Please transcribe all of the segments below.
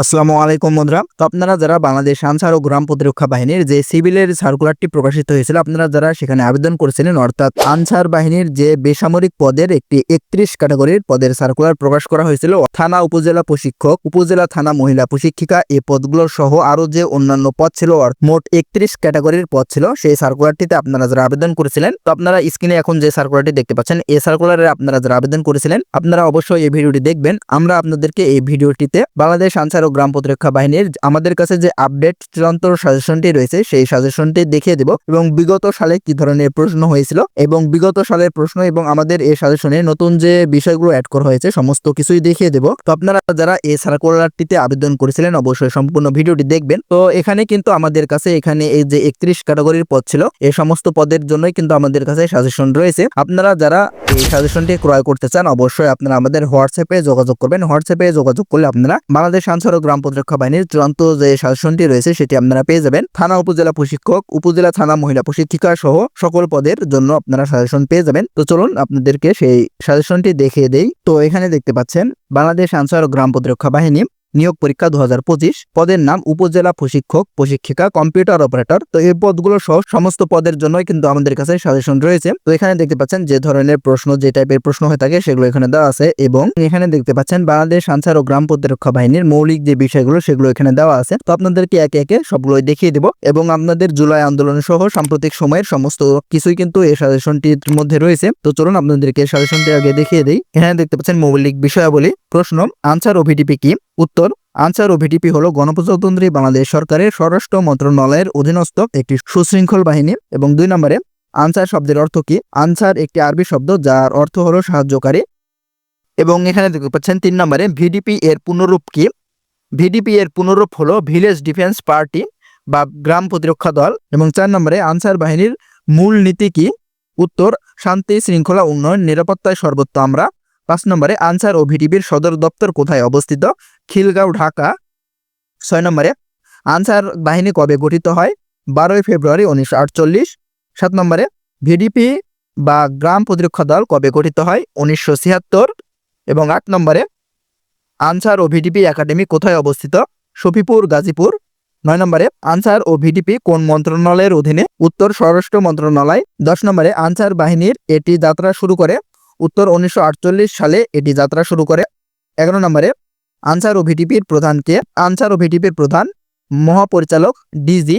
আসসালামু আলাইকুম বন্ধুরা। তো আপনারা যারা বাংলাদেশ আনসার ও গ্রাম প্রতিরক্ষা বাহিনীর যে সিভিলের সার্কুলারটি প্রকাশিত হয়েছিল, আপনারা যারা সেখানে আবেদন করেছিলেন, অর্থাৎ আনসার বাহিনীর যে বেসামরিক পদের একটি একত্রিশ ক্যাটাগরির পদের সার্কুলার প্রকাশ করা হয়েছিল, থানা উপজেলা প্রশিক্ষক, উপজেলা থানা মহিলা প্রশিক্ষিকা এই পদগুলো সহ আরও যে অন্যান্য পদ ছিল মোট একত্রিশ ক্যাটাগরির পদ ছিল, সেই সার্কুলারটিতে আপনারা যারা আবেদন করেছিলেন, তো আপনারা স্ক্রিনে এখন যে সার্কুলারটি দেখতে পাচ্ছেন এই সার্কুলারে আপনারা যারা আবেদন করেছিলেন, আপনারা অবশ্যই এই ভিডিওটি দেখবেন। আমরা আপনাদেরকে এই ভিডিওটিতে বাংলাদেশ আনসার ও গ্রাম প্রতিরক্ষা বাহিনীর আমাদের কাছে যে আপডেট চূড়ান্ত সাজেশনটি রয়েছে, সেই সাজেশনটি দেখিয়ে দেব এবং বিগত সালে কি ধরনের প্রশ্ন হয়েছিল এবং বিগত সালের প্রশ্ন এবং আমাদের এই সাজেশনে নতুন যে বিষয়গুলো অ্যাড করা হয়েছে, সমস্ত কিছুই দেখিয়ে দেব। তো আপনারা যারা এই সার্কুলারটিতে আবেদন করেছিলেন, অবশ্যই সম্পূর্ণ ভিডিওটি দেখবেন। তো এখানে কিন্তু আমাদের কাছে এখানে এই যে একত্রিশ ক্যাটাগরির পদ ছিল, এই সমস্ত পদের জন্যই কিন্তু আমাদের কাছে সাজেশন রয়েছে। আপনারা যারা এই সাজেশনটি ক্রয় করতে চান, অবশ্যই আপনারা আমাদের হোয়াটসঅ্যাপে যোগাযোগ করবেন। হোয়াটসঅ্যাপে যোগাযোগ করলে আপনারা বাংলাদেশ আনসার গ্রাম প্রতিরক্ষা বাহিনীর চূড়ান্ত যে সাজেশনটি রয়েছে সেটি আপনারা পেয়ে যাবেন। থানা উপজেলা প্রশিক্ষক, উপজেলা থানা মহিলা প্রশিক্ষিকা সহ সকল পদের জন্য আপনারা সাজেশন পেয়ে যাবেন। তো চলুন আপনাদেরকে সেই সাজেশনটি দেখিয়ে দেই। তো এখানে দেখতে পাচ্ছেন, বাংলাদেশ আনসার গ্রাম প্রতিরক্ষা বাহিনী নিয়োগ পরীক্ষা দু হাজার পঁচিশ। পদের নাম উপজেলা প্রশিক্ষক, প্রশিক্ষিকা, কম্পিউটার অপারেটর। তো এই পদগুলো সহ সমস্ত পদের জন্যই কিন্তু আমাদের কাছে সাজেশন রয়েছে। তো এখানে দেখতে পাচ্ছেন যে ধরনের প্রশ্ন, যে টাইপের প্রশ্ন হয়ে থাকে সেগুলো এখানে দেওয়া আছে এবং এখানে দেখতে পাচ্ছেন বাংলাদেশ আনসার ও গ্রাম প্রতিরক্ষা বাহিনীর মৌলিক যে বিষয়গুলো সেগুলো এখানে দেওয়া আছে। তো আপনাদেরকে একে একে সবগুলোই দেখিয়ে দেব এবং আপনাদের জুলাই আন্দোলন সহ সাম্প্রতিক সময়ের সমস্ত কিছুই কিন্তু এই সাজেশনটির মধ্যে রয়েছে। তো চলুন আপনাদেরকে সাজেশনটি আগে দেখিয়ে দিই। এখানে দেখতে পাচ্ছেন মৌলিক বিষয়াবলী। প্রশ্ন, আনসার ও ভিডিপি কি? উত্তর, আনসার ও ভিডিপি হল গণপ্রজাতন্ত্রী বাংলাদেশ সরকারের স্বরাষ্ট্র মন্ত্রণালয়ের অধীনস্থ একটি সুশৃঙ্খল বাহিনী। এবং দুই নম্বরে, আনসার শব্দের অর্থ কি? আনসার একটি আরবি শব্দ যার অর্থ হলো সাহায্যকারী। এবং এখানে দেখতে পাচ্ছেন তিন নম্বরে, ভিডিপি এর পুনরূপ কি? ভিডিপি এর পুনরূপ হলো ভিলেজ ডিফেন্স পার্টি বা গ্রাম প্রতিরক্ষা দল। এবং চার নম্বরে, আনসার বাহিনীর মূল নীতি কি? উত্তর, শান্তি, শৃঙ্খলা, উন্নয়ন, নিরাপত্তায় সর্বত্র আমরা পাঁচ নম্বরে আনসার ও ভিডিপির সদর দপ্তর কোথায় অবস্থিত? খিলগাঁও, ঢাকা। ছয় নম্বরে, আনসার বাহিনী কবে গঠিত হয়? বারোই ফেব্রুয়ারি উনিশশো আটচল্লিশ। সাত নম্বরে, ভিডিপি বা গ্রাম প্রতিরক্ষা দল কবে গঠিত হয়? উনিশশো ছিয়াত্তর। এবং আট নম্বরে, আনসার ও ভিডিপি একাডেমি কোথায় অবস্থিত? শফিপুর, গাজীপুর। নয় নম্বরে, আনসার ও ভিডিপি কোন মন্ত্রণালয়ের অধীনে? উত্তর স্বরাষ্ট্র মন্ত্রণালয়। দশ নম্বরে, আনসার বাহিনীর এটি যাত্রা শুরু করে উত্তর উনিশশো আটচল্লিশ সালে এটি যাত্রা শুরু করে। এগারো নম্বরে আনসার ও ভিডিপির প্রধানকে আনসার ও ভিডিপির প্রধান মহাপরিচালক ডিজি।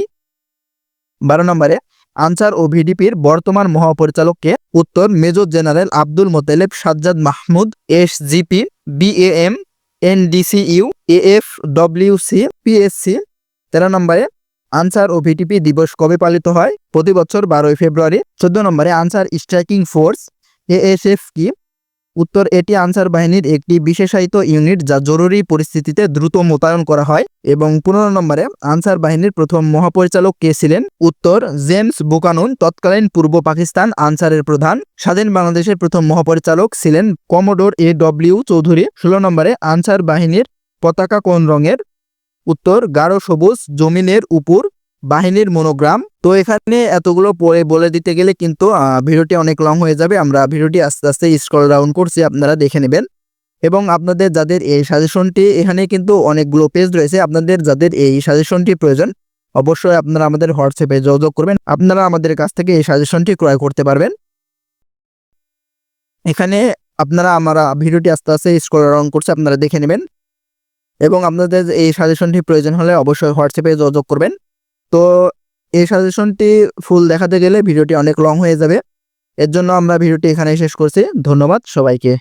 বারো নম্বরে আনসার ও ভিডিপির বর্তমান মহাপরিচালককে উত্তর major general Abdul Motaleb Sajjad Mahmud S GP BAM, NDCU AF WC PSC. তেরো নম্বরে আনসার ও ভিটিপি দিবস কবে পালিত হয়? প্রতি বছর বারোই ফেব্রুয়ারি। চোদ্দ নম্বরে আনসার স্ট্রাইকিং ফোর্স এএসএফ কি? উত্তর, এটি আনসার বাহিনীর একটি বিশেষায়িত ইউনিট যা জরুরি পরিস্থিতিতে দ্রুত মোতায়েন করা হয়। এবং পনেরো নম্বরে, আনসার বাহিনীর প্রথম মহাপরিচালক কে ছিলেন? উত্তর, জেমস বুকানুন, তৎকালীন পূর্ব পাকিস্তান আনসারের প্রধান। স্বাধীন বাংলাদেশের প্রথম মহাপরিচালক ছিলেন কমোডোর এ ডব্লিউ চৌধুরী। ষোলো নম্বরে, আনসার বাহিনীর পতাকা কোন রঙের? উত্তর, গাঢ় সবুজ, জমিনের উপর। বাহিনীর মনোগ্রাম। তো এখানে এতগুলো পরে বলে দিতে গেলে কিন্তু ভিডিওটি অনেক লং হয়ে যাবে। আমরা ভিডিওটি আস্তে আস্তে স্ক্রল ডাউন করছি, আপনারা দেখে নেবেন। এবং আপনাদের যাদের এই সাজেশনটি এখানে কিন্তু অনেকগুলো পেজ রয়েছে। আপনাদের যাদের এই সাজেশনটি প্রয়োজন, অবশ্যই আপনারা আমাদের হোয়াটসঅ্যাপে যোগাযোগ করবেন। আপনারা আমাদের কাছ থেকে এই সাজেশনটি ক্রয় করতে পারবেন। এখানে আপনারা আমরা ভিডিওটি আস্তে আস্তে স্ক্রল ডাউন করছে, আপনারা দেখে নেবেন। এবং আপনাদের এই সাজেশনটি প্রয়োজন হলে অবশ্যই হোয়াটসঅ্যাপে যোগাযোগ করবেন। তো এই সাজেশনটি ফুল দেখাতে গেলে ভিডিওটি অনেক লং হয়ে যাবে। এর জন্য আমরা ভিডিওটি এখানে শেষ করছি। ধন্যবাদ সবাইকে।